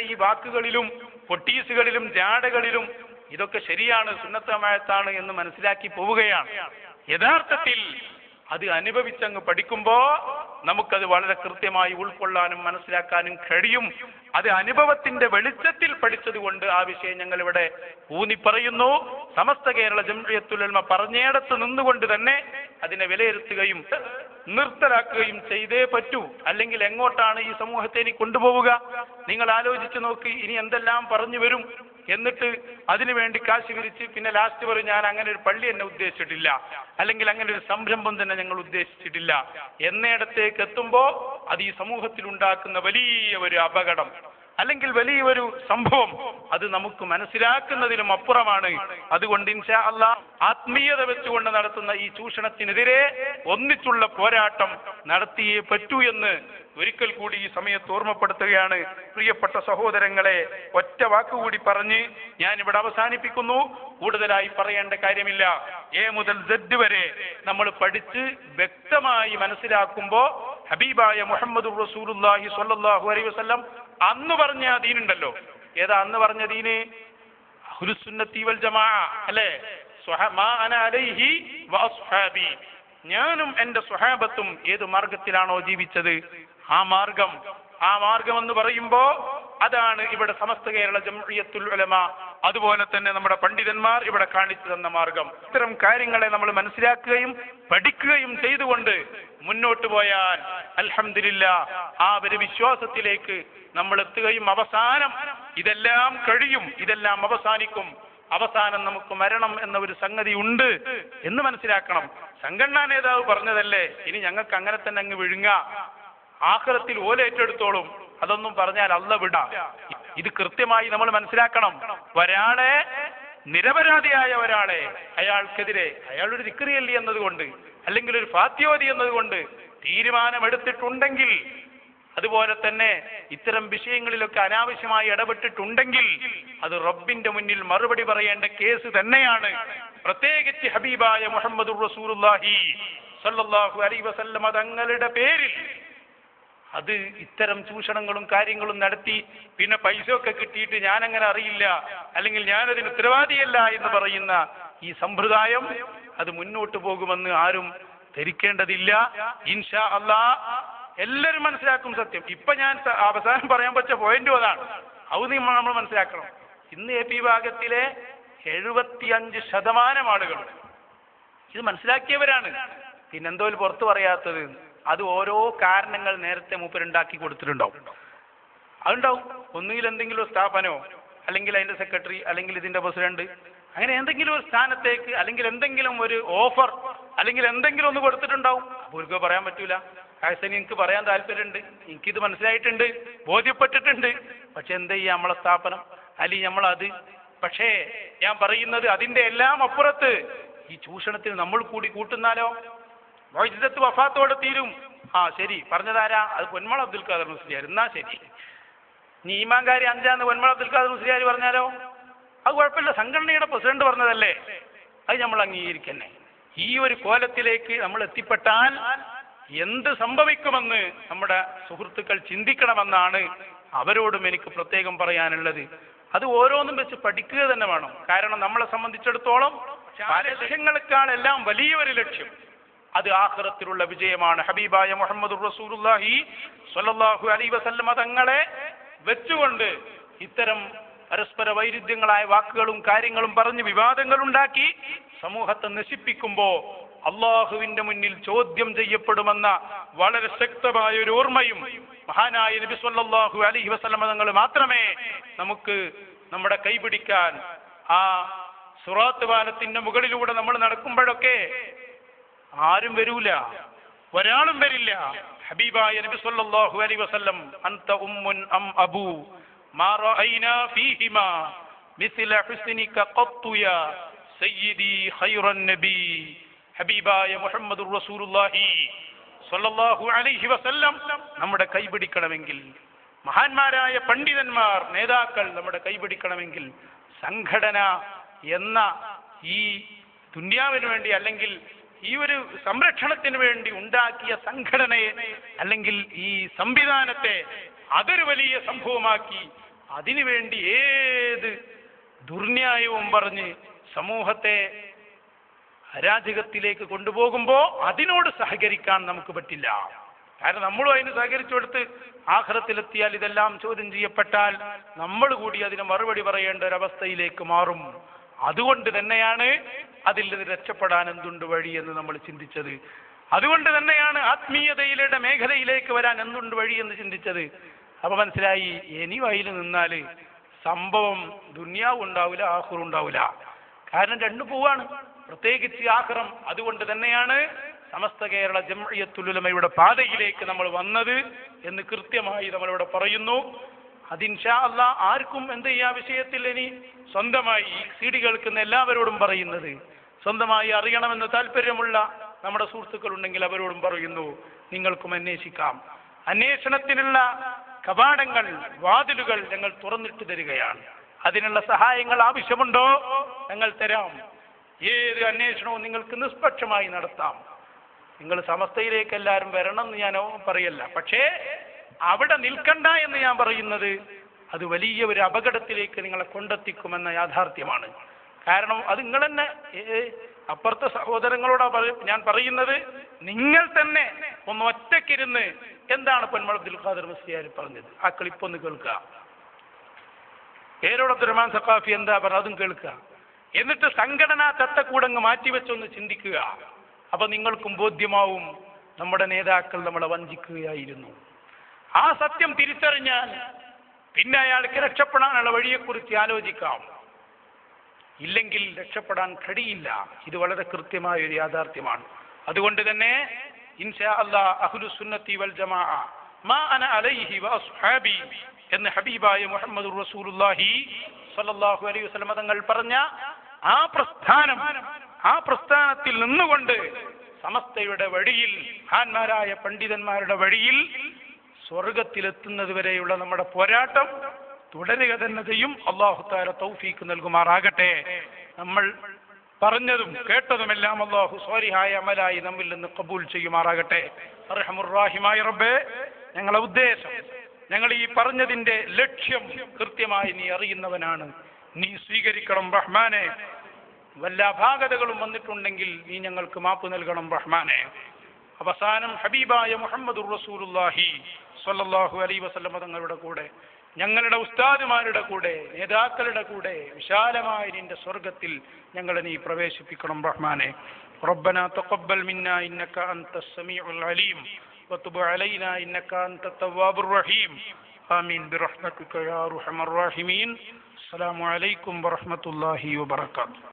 ഈ വാക്കുകളിലും പൊട്ടീസുകളിലും ജാടകളിലും ഇതൊക്കെ ശരിയാണ് സുന്നത്തമായത്താണ് എന്ന് മനസ്സിലാക്കി പോവുകയാണ്. യഥാർത്ഥത്തിൽ അത് അനുഭവിച്ചങ്ങ് പഠിക്കുമ്പോ നമുക്കത് വളരെ കൃത്യമായി ഉൾക്കൊള്ളാനും മനസ്സിലാക്കാനും കഴിയും. അത് അനുഭവത്തിന്റെ വെളിച്ചത്തിൽ പഠിച്ചത് കൊണ്ട് ആ വിഷയം ഞങ്ങൾ ഇവിടെ ഊന്നി പറയുന്നു സമസ്ത കേരള ജംഇയ്യത്തുൽ പറഞ്ഞേടത്ത് നിന്നുകൊണ്ട് തന്നെ അതിനെ വിലയിരുത്തുകയും നിർത്തലാക്കുകയും ചെയ്തേ പറ്റൂ. അല്ലെങ്കിൽ എങ്ങോട്ടാണ് ഈ സമൂഹത്തെ ഇനി കൊണ്ടുപോവുക? നിങ്ങൾ ആലോചിച്ച് നോക്കി ഇനി എന്തെല്ലാം പറഞ്ഞു വരും? എന്നിട്ട് അതിനു വേണ്ടി കാശ് വിരിച്ച് പിന്നെ ലാസ്റ്റ് പറയും ഞാൻ അങ്ങനെ ഒരു പള്ളി എന്നെ ഉദ്ദേശിച്ചിട്ടില്ല. അല്ലെങ്കിൽ അങ്ങനെ ഒരു സംരംഭം തന്നെ ഞങ്ങൾ ഉദ്ദേശിച്ചിട്ടില്ല. എന്നിടത്തേക്ക് എത്തുമ്പോൾ അത് ഈ സമൂഹത്തിൽ ഉണ്ടാക്കുന്ന വലിയ ഒരു അപകടം. അല്ലെങ്കിൽ വലിയൊരു സംഭവം അത് നമുക്ക് മനസ്സിലാക്കുന്നതിലും അപ്പുറമാണ്. അതുകൊണ്ട് ഇൻഷാ അല്ലാ ആത്മീയത വെച്ചുകൊണ്ട് നടത്തുന്ന ഈ ചൂഷണത്തിനെതിരെ ഒന്നിച്ചുള്ള പോരാട്ടം നടത്തിയേ പറ്റൂ എന്ന് ഒരിക്കൽ കൂടി ഈ സമയത്ത് ഓർമ്മപ്പെടുത്തുകയാണ്. പ്രിയപ്പെട്ട സഹോദരങ്ങളെ ഒറ്റ വാക്കുകൂടി പറഞ്ഞ് ഞാൻ ഇവിടെ അവസാനിപ്പിക്കുന്നു. കൂടുതലായി പറയേണ്ട കാര്യമില്ല. എ മുതൽ സെഡ് വരെ നമ്മൾ പഠിച്ച് വ്യക്തമായി മനസ്സിലാക്കുമ്പോ ഹബീബായ മുഹമ്മദ് റസൂലുല്ലാഹി സ്വല്ലല്ലാഹു അലൈഹി വസല്ലം അന്ന് പറഞ്ഞ ദീനുണ്ടല്ലോ. ഏതാ അന്ന് പറഞ്ഞ ദീന്? അഹ്ലുസുന്നത്തി വൽ ജമാ അല്ലേ? മാ അന അലൈഹി വ അസ്ഹാബി. ഞാനും എന്റെ സ്വഹാബത്തും ഏത് മാർഗത്തിലാണോ ജീവിച്ചത്? ആ മാർഗം ആ മാർഗം എന്ന് പറയുമ്പോ അതാണ് ഇവിടെ സമസ്ത കേരള ജംഇയ്യത്തുൽ ഉലമ. അതുപോലെ തന്നെ നമ്മുടെ പണ്ഡിതന്മാർ ഇവിടെ കാണിച്ചു തന്ന മാർഗം. ഇത്തരം കാര്യങ്ങളെ നമ്മൾ മനസ്സിലാക്കുകയും പഠിക്കുകയും ചെയ്തുകൊണ്ട് മുന്നോട്ട് പോയാൽ അൽഹംദുലില്ല ആ ഒരു വിശ്വാസത്തിലേക്ക് നമ്മൾ എത്തുകയും അവസാനം ഇതെല്ലാം കഴിയും ഇതെല്ലാം അവസാനിക്കും. അവസാനം നമുക്ക് മരണം എന്ന ഒരു സംഗതി ഉണ്ട് എന്ന് മനസ്സിലാക്കണം. സംഘടനാ നേതാവ് പറഞ്ഞതല്ലേ ഇനി ഞങ്ങൾക്ക് അങ്ങനെ തന്നെ അങ്ങ് വിഴുങ്ങ. ആഖിറത്തിൽ ഓല ഏറ്റെടുത്തോളും. അതൊന്നും പറഞ്ഞാൽ അല്ല വിട. ഇത് കൃത്യമായി നമ്മൾ മനസ്സിലാക്കണം. ഒരാളെ നിരപരാധിയായ ഒരാളെ അയാൾക്കെതിരെ ഒരു ദിക്രിയല്ലി എന്നതുകൊണ്ട് അല്ലെങ്കിൽ ഒരു ഫാത്യോതി എന്നതുകൊണ്ട് തീരുമാനമെടുത്തിട്ടുണ്ടെങ്കിൽ അതുപോലെ തന്നെ ഇത്തരം വിഷയങ്ങളിലൊക്കെ അനാവശ്യമായി ഇടപെട്ടിട്ടുണ്ടെങ്കിൽ അത് റബ്ബിന്റെ മുന്നിൽ മറുപടി പറയേണ്ട കേസ് തന്നെയാണ്. പ്രത്യേകിച്ച് ഹബീബായ മുഹമ്മദ് റസൂലുള്ളാഹി സല്ലല്ലാഹു അലൈഹി വസല്ലമ തങ്ങളുടെ പേരിൽ അത് ഇത്തരം ചൂഷണങ്ങളും കാര്യങ്ങളും നടത്തി പിന്നെ പൈസ ഒക്കെ കിട്ടിയിട്ട് ഞാനങ്ങനെ അറിയില്ല അല്ലെങ്കിൽ ഞാനതിന് ഉത്തരവാദിയല്ല എന്ന് പറയുന്ന ഈ സമ്പ്രദായം അത് മുന്നോട്ട് പോകുമെന്ന് ആരും ധരിക്കേണ്ടതില്ല. ഇൻഷാ അള്ളാ എല്ലാവരും മനസ്സിലാക്കും സത്യം. ഇപ്പൊ ഞാൻ അവസാനം പറയാൻ പറ്റ പോയിന്റ് അതാണ്. അത് നിങ്ങൾ നമ്മൾ മനസ്സിലാക്കണം. ഇന്ന് എ പി വിഭാഗത്തിലെ എഴുപത്തിയഞ്ച് ശതമാനം ആളുകൾ ഇത് മനസ്സിലാക്കിയവരാണ്. പിന്നെന്തോ പുറത്തു പറയാത്തത്. അത് ഓരോ കാരണങ്ങൾ നേരത്തെ മൂപ്പരുണ്ടാക്കി കൊടുത്തിട്ടുണ്ടാവും. അതുണ്ടാവും. ഒന്നുകിൽ എന്തെങ്കിലും സ്ഥാപനമോ അല്ലെങ്കിൽ അതിന്റെ സെക്രട്ടറി അല്ലെങ്കിൽ ഇതിന്റെ പ്രസിഡന്റ് അങ്ങനെ എന്തെങ്കിലും ഒരു സ്ഥാനത്തേക്ക് അല്ലെങ്കിൽ എന്തെങ്കിലും ഒരു ഓഫർ അല്ലെങ്കിൽ എന്തെങ്കിലും ഒന്ന് കൊടുത്തിട്ടുണ്ടാവും. അപ്പോൾ പറയാൻ പറ്റൂല. ആക്സനി എനിക്ക് പറയാൻ താല്പര്യമുണ്ട്. എനിക്കിത് മനസ്സിലായിട്ടുണ്ട്. ബോധ്യപ്പെട്ടിട്ടുണ്ട്. പക്ഷെ എന്താ ചെയ്യാം നമ്മളെ സ്ഥാപനം? അല്ലെങ്കിൽ നമ്മളത്. പക്ഷേ ഞാൻ പറയുന്നത് അതിന്റെ എല്ലാം അപ്പുറത്ത് ഈ ചൂഷണത്തിന് നമ്മൾ കൂടി കൂട്ടുന്നാലോ? വൈദ്യുതത്ത് വഫാത്തോടെ തീരും. ആ ശരി. പറഞ്ഞതാരാ? അത് പൊന്മള അബ്ദുൽ ഖാദർ മുസ്ലിയാർ എന്നാ ശരി. നീ ഈമാൻകാരി അഞ്ചാന്ന് പൊന്മള അബ്ദുൽ ഖാദർ മുസ്ലിയാർ പറഞ്ഞാലോ? അത് കുഴപ്പമില്ല. സംഘടനയുടെ പ്രസിഡന്റ് പറഞ്ഞതല്ലേ? അത് നമ്മൾ അംഗീകരിക്കന്നെ. ഈ ഒരു കോലത്തിലേക്ക് നമ്മൾ എത്തിപ്പെട്ടാൽ എന്ത് സംഭവിക്കുമെന്ന് നമ്മുടെ സുഹൃത്തുക്കൾ ചിന്തിക്കണമെന്നാണ് അവരോടും എനിക്ക് പ്രത്യേകം പറയാനുള്ളത്. അത് ഓരോന്നും വെച്ച് പഠിക്കുക തന്നെ വേണം. കാരണം നമ്മളെ സംബന്ധിച്ചിടത്തോളം ലക്ഷ്യങ്ങൾക്കാളെല്ലാം ലക്ഷ്യങ്ങളെക്കാളെല്ലാം വലിയൊരു ലക്ഷ്യം. അത് ആഹ്റത്തിലുള്ള വിജയമാണ്. ഹബീബായ മുഹമ്മദ് റസൂലുള്ളാഹി സ്വല്ലല്ലാഹു അലൈഹി വസല്ലമ തങ്ങളെ വെച്ചുകൊണ്ട് ഇത്തരം പരസ്പര വൈരുദ്ധ്യങ്ങളായ വാക്കുകളും കാര്യങ്ങളും പറഞ്ഞ് വിവാദങ്ങൾ ഉണ്ടാക്കി സമൂഹത്തെ നശിപ്പിക്കുമ്പോ അള്ളാഹുവിന്റെ മുന്നിൽ ചോദ്യം ചെയ്യപ്പെടുമെന്ന വളരെ ശക്തമായ ഒരു ഓർമ്മയും മഹാനായ നബി സല്ലാഹു അലഹി വസല്ലമ തങ്ങൾ മാത്രമേ നമുക്ക് നമ്മുടെ കൈപിടിക്കാൻ ആ സുറാത്ത് പാലത്തിന്റെ മുകളിലൂടെ നമ്മൾ നടക്കുമ്പോഴൊക്കെ ആരും വരൂല. ഒരാളും വരില്ല. ഹബീബായ നബി സല്ലല്ലാഹു അലൈഹി വസല്ലം അൻത ഉമ്മുൻ അം അബു മാ റഅയ്നാ ഫീഹിമാ മിസ്ല ഹുസ്നിക ഖത്തു യാ സയ്യിദി ഖൈറൻ നബി. ഹബീബായ മുഹമ്മദുർ റസൂലുള്ളാഹി സല്ലല്ലാഹു അലൈഹി വസല്ലം നമ്മുടെ കൈപിടിക്കണമെങ്കിൽ മഹാന്മാരായ പണ്ഡിതന്മാർ നേതാക്കൾ നമ്മുടെ കൈപിടിക്കണമെങ്കിൽ സംഘടന എന്ന ഈ ദുന്യാവിന് വേണ്ടി അല്ലെങ്കിൽ ഈ ഒരു സംരക്ഷണത്തിന് വേണ്ടി ഉണ്ടാക്കിയ സംഘടനയെ അല്ലെങ്കിൽ ഈ സംവിധാനത്തെ അതൊരു വലിയ സംഭവമാക്കി. അതിനുവേണ്ടി ഏത് ദുർന്യായവും പറഞ്ഞ് സമൂഹത്തെ അരാജകത്തിലേക്ക് കൊണ്ടുപോകുമ്പോൾ അതിനോട് സഹകരിക്കാൻ നമുക്ക് പറ്റില്ല. കാരണം നമ്മളും അതിന് സഹകരിച്ചു കൊടുത്ത് ആഹ്റത്തിലെത്തിയാൽ ഇതെല്ലാം ചോദ്യം ചെയ്യപ്പെട്ടാൽ നമ്മൾ കൂടി അതിന് മറുപടി പറയേണ്ട ഒരവസ്ഥയിലേക്ക് മാറും. അതുകൊണ്ട് തന്നെയാണ് അതിൽ നിന്ന് രക്ഷപ്പെടാൻ എന്തുണ്ട് വഴി എന്ന് നമ്മൾ ചിന്തിച്ചത്? അതുകൊണ്ട് തന്നെയാണ് ആത്മീയതയിലെ മേഖലയിലേക്ക് വരാൻ എന്തുണ്ട് വഴി എന്ന് ചിന്തിച്ചത്. അപ്പൊ മനസ്സിലായി ഇനി വഴിയിൽ നിന്നാൽ സംഭവം ദുന്യാവ് ഉണ്ടാവില്ല ആഹുറും ഉണ്ടാവില്ല. കാരണം രണ്ടു പോവാണ്. പ്രത്യേകിച്ച് ആഹ്റം. അതുകൊണ്ട് തന്നെയാണ് സമസ്ത കേരള ജംഇയ്യത്തുലുലമയുടെ പാതയിലേക്ക് നമ്മൾ വന്നത് എന്ന് കൃത്യമായി നമ്മളിവിടെ പറയുന്നു. അതിൻഷാ അല്ല ആർക്കും എന്ത് ഈ ആ വിഷയത്തിൽ ഇനി സ്വന്തമായി ഈ സി ഡി കേൾക്കുന്ന എല്ലാവരോടും പറയുന്നത്. സ്വന്തമായി അറിയണമെന്ന് താല്പര്യമുള്ള നമ്മുടെ സുഹൃത്തുക്കൾ ഉണ്ടെങ്കിൽ അവരോടും പറയുന്നു നിങ്ങൾക്കും അന്വേഷിക്കാം. അന്വേഷണത്തിനുള്ള കവാടങ്ങൾ വാതിലുകൾ ഞങ്ങൾ തുറന്നിട്ട് തരികയാണ്. അതിനുള്ള സഹായങ്ങൾ ആവശ്യമുണ്ടോ? ഞങ്ങൾ തരാം. ഏത് അന്വേഷണവും നിങ്ങൾക്ക് നിഷ്പക്ഷമായി നടത്താം. നിങ്ങൾ സമസ്തയിലേക്ക് എല്ലാവരും വരണം എന്ന് ഞാൻ പറയല്ല. പക്ഷേ അവിടെ നിൽക്കണ്ട എന്ന് ഞാൻ പറയുന്നത് അത് വലിയ ഒരു അപകടത്തിലേക്ക് നിങ്ങളെ കൊണ്ടെത്തിക്കുമെന്ന യാഥാർത്ഥ്യമാണ്. കാരണം അത് നിങ്ങൾ തന്നെ അപ്പുറത്തെ സഹോദരങ്ങളോടാ പറയും ഞാൻ പറയുന്നത് നിങ്ങൾ തന്നെ ഒന്ന് ഒറ്റക്കിരുന്ന് എന്താണ് പൊന്മൾ അബ്ദുൽ ഖാദർ മുസ്ലിയാർ പറഞ്ഞത്? ആ ക്ലിപ്പൊന്ന് കേൾക്കുക പേരോട് അബ്ദുറഹ്മാൻ സഖാഫി എന്താ പറഞ്ഞത്? അതും കേൾക്കുക എന്നിട്ട് സംഘടനാ ചട്ടക്കൂടങ്ങ് മാറ്റിവെച്ചൊന്ന് ചിന്തിക്കുക. അപ്പൊ നിങ്ങൾക്കും ബോധ്യമാവും നമ്മുടെ നേതാക്കൾ നമ്മളെ വഞ്ചിക്കുകയായിരുന്നു. ആ സത്യം തിരിച്ചറിഞ്ഞാൽ പിന്നെ അയാൾക്ക് രക്ഷപ്പെടാനുള്ള വഴിയെക്കുറിച്ച് ആലോചിക്കാം. ഇല്ലെങ്കിൽ രക്ഷപ്പെടാൻ കഴിയില്ല ഇത് വളരെ കൃത്യമായ ഒരു യാഥാർത്ഥ്യമാണ്. അതുകൊണ്ട് തന്നെ ഇൻഷാ സുന്നത്തി വൽ ജമാഅ മാ അന അലൈഹി വ അസ്ഹാബി എന്ന് ഹബീബായ മുഹമ്മദ് റസൂലുള്ളാഹി സ്വല്ലല്ലാഹു അലൈഹി വസല്ലം തങ്ങൾ പറഞ്ഞ ആ പ്രസ്ഥാനം ആ പ്രസ്ഥാനത്തിൽ നിന്നുകൊണ്ട് സമസ്തയുടെ വഴിയിൽ മഹാന്മാരായ പണ്ഡിതന്മാരുടെ വഴിയിൽ സ്വർഗത്തിലെത്തുന്നത് വരെയുള്ള നമ്മുടെ പോരാട്ടം തുടരുക തന്നെ ചെയ്യും അള്ളാഹുത്താര തൗഫീക്ക് നൽകുമാറാകട്ടെ. നമ്മൾ പറഞ്ഞതും കേട്ടതുമെല്ലാം അള്ളാഹു സോരിഹായ അമലായി നമ്മിൽ നിന്ന് കബൂൽ ചെയ്യുമാറാകട്ടെ. റബ്ബേ ഞങ്ങളെ ഉദ്ദേശം ഞങ്ങൾ ഈ പറഞ്ഞതിന്റെ ലക്ഷ്യം കൃത്യമായി നീ അറിയുന്നവനാണ്. നീ സ്വീകരിക്കണം റഹ്മാനെ. വല്ല വന്നിട്ടുണ്ടെങ്കിൽ നീ ഞങ്ങൾക്ക് മാപ്പ് നൽകണം റഹ്മാനെ. അവസാനം ഹബീബായ മുഹമ്മദ് റസൂലുല്ലാഹി സ്വല്ലല്ലാഹു അലൈ വസല്ലമ തങ്ങളുടെ കൂടെ ഞങ്ങളുടെ ഉസ്താദുമാരുടെ കൂടെ നേതാക്കളുടെ കൂടെ വിശാലമായ നിന്റെ സ്വർഗത്തിൽ ഞങ്ങളെ നീ പ്രവേശിപ്പിക്കണം റഹ്മാനെ ربنا تقبل منا إنك أنت السميع العليم وتب علينا إنك أنت التواب الرحيم آمين برحمتك يا أرحم الراحمين السلام عليكم ورحمة الله وبركاته